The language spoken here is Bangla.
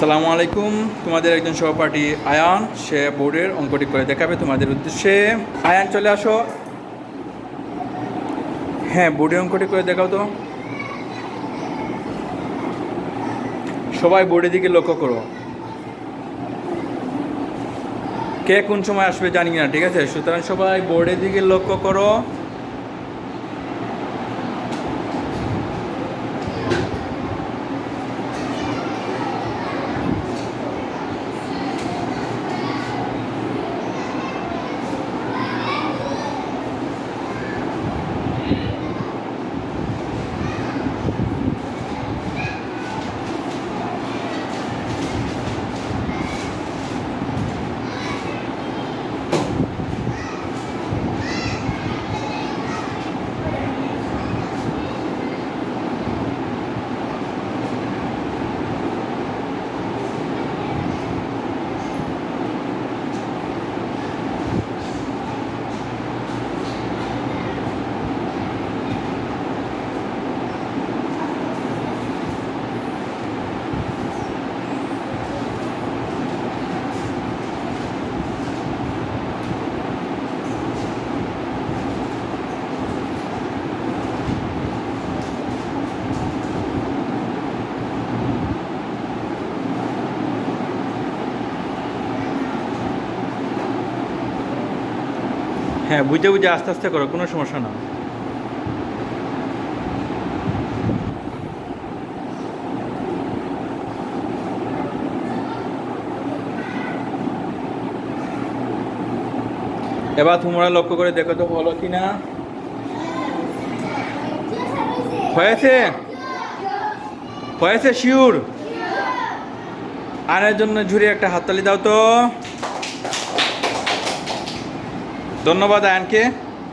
আসসালামু আলাইকুম। তোমাদের একজন সহপাঠী আয়ান, সে বোর্ডের অঙ্কটি করে দেখাবে তোমাদের উদ্দেশ্যে। আয়ান, চলে আসো। হ্যাঁ বোর্ডের অঙ্কটি করে দেখাও তো। সবাই বোর্ডের দিকে লক্ষ্য করো। কে কোন সময় আসবে জানি না, ঠিক আছে? সুতরাং সবাই বোর্ডের দিকে লক্ষ্য করো। হ্যাঁ বুঝে বুঝে আস্তে আস্তে করো, কোনো সমস্যা না। এবার তোমরা লক্ষ্য করে দেখো তো হলো কি না। হয়েছে? হয়েছে শিওর আনার জন্য ঝুড়ি একটা হাততালি দাও তো। ধন্যবাদ আয়নকে।